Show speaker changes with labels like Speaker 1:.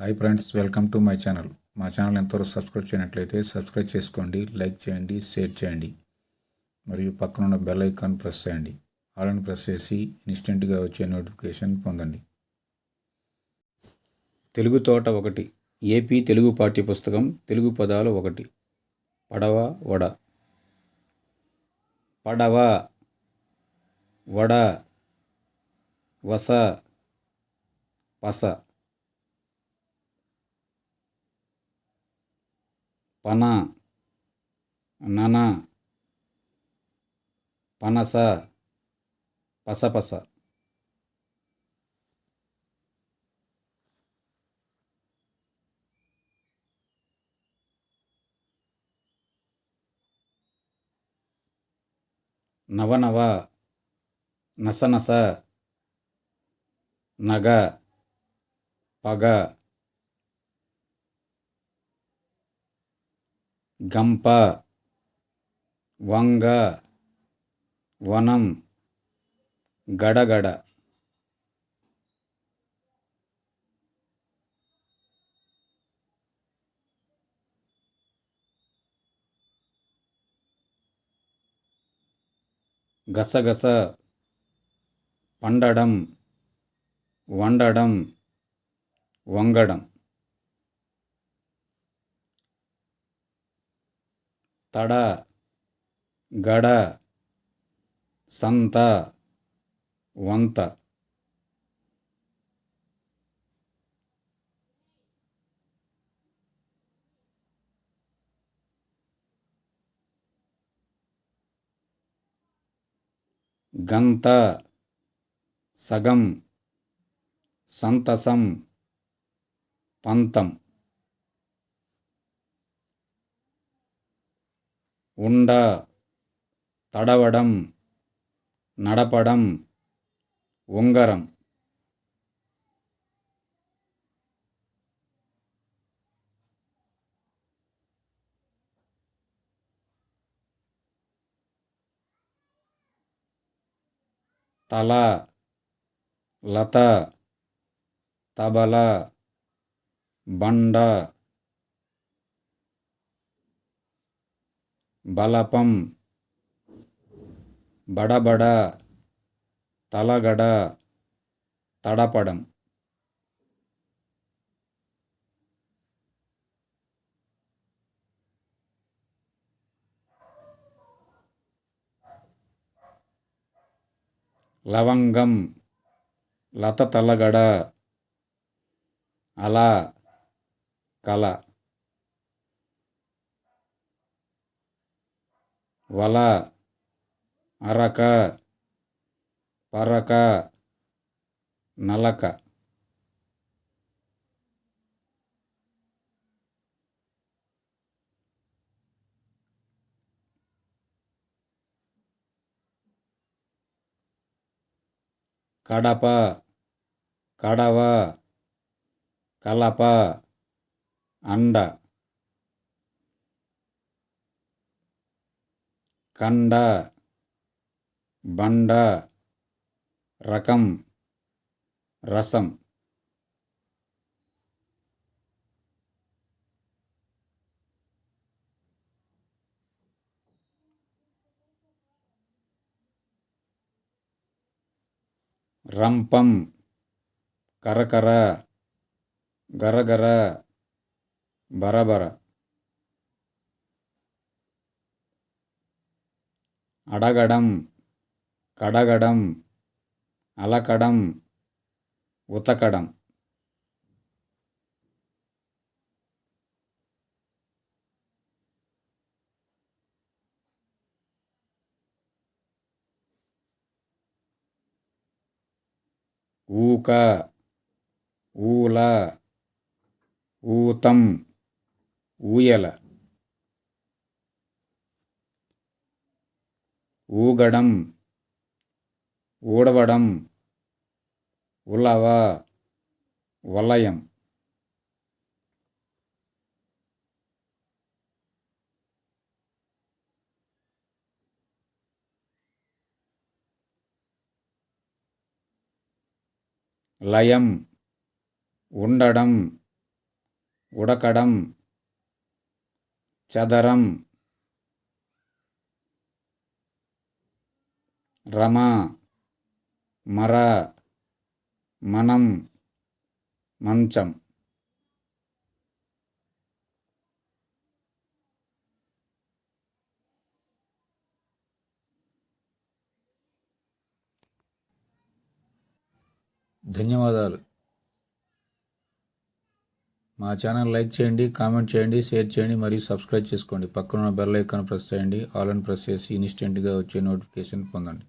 Speaker 1: Hi friends welcome to my channel మా channel ఎంతవరకు subscribe చేయనట్లయితే సబ్స్క్రైబ్ చేసుకోండి లైక్ చేయండి షేర్ చేయండి. మరియు పక్కనున్న బెల్ ఐకాన్ ప్రెస్ చేయండి. ఆల్ని ప్రెస్ చేసి ఇన్స్టెంట్గా వచ్చే నోటిఫికేషన్ పొందండి.
Speaker 2: తెలుగు తోట ఒకటి. ఏపీ తెలుగు పాఠ్యపుస్తకం తెలుగు పదాలు ఒకటి. పడవ వడ. పడవ వడ. వస పస. పన నన పనస పసపస నవనవ నసనస నగ పగ గంప వంగ వనం గడగడ గసగస పండడం వండడం వంగడం తడ గడ సంత వంత. గంత సగం సంతసం పంతం. உண்டா? தடவடம் நடபடம் ஒங்கரம் தலா லதா தபலா பண்டா. బలపం బడబడ తలగడ తడపడం. లవంగం లత తలగడ అలా కళ వల అరక పరక నలక కడప కడవ కలప అండ కండ బండ రకం రసం. రంపం కరకర గరగర బరబర. அடகடம் கடகடம் அலகடம் உதகடம் ஊக ஊல ஊத்தம் ஊயலை. ఊగడం ఊడవడం ఉలవ వలయం. లయం ఉండడం ఉడకడం చదరం రమ మర మనం మంచం.
Speaker 1: ధన్యవాదాలు. మా ఛానల్ లైక్ చేయండి కామెంట్ చేయండి షేర్ చేయండి మరియు సబ్స్క్రైబ్ చేసుకోండి. పక్కన ఉన్న బెల్ ఐకాన్ ప్రెస్ చేయండి. ఆల్ అని ప్రెస్ చేసి ఇన్స్టెంట్గా వచ్చే నోటిఫికేషన్ పొందండి.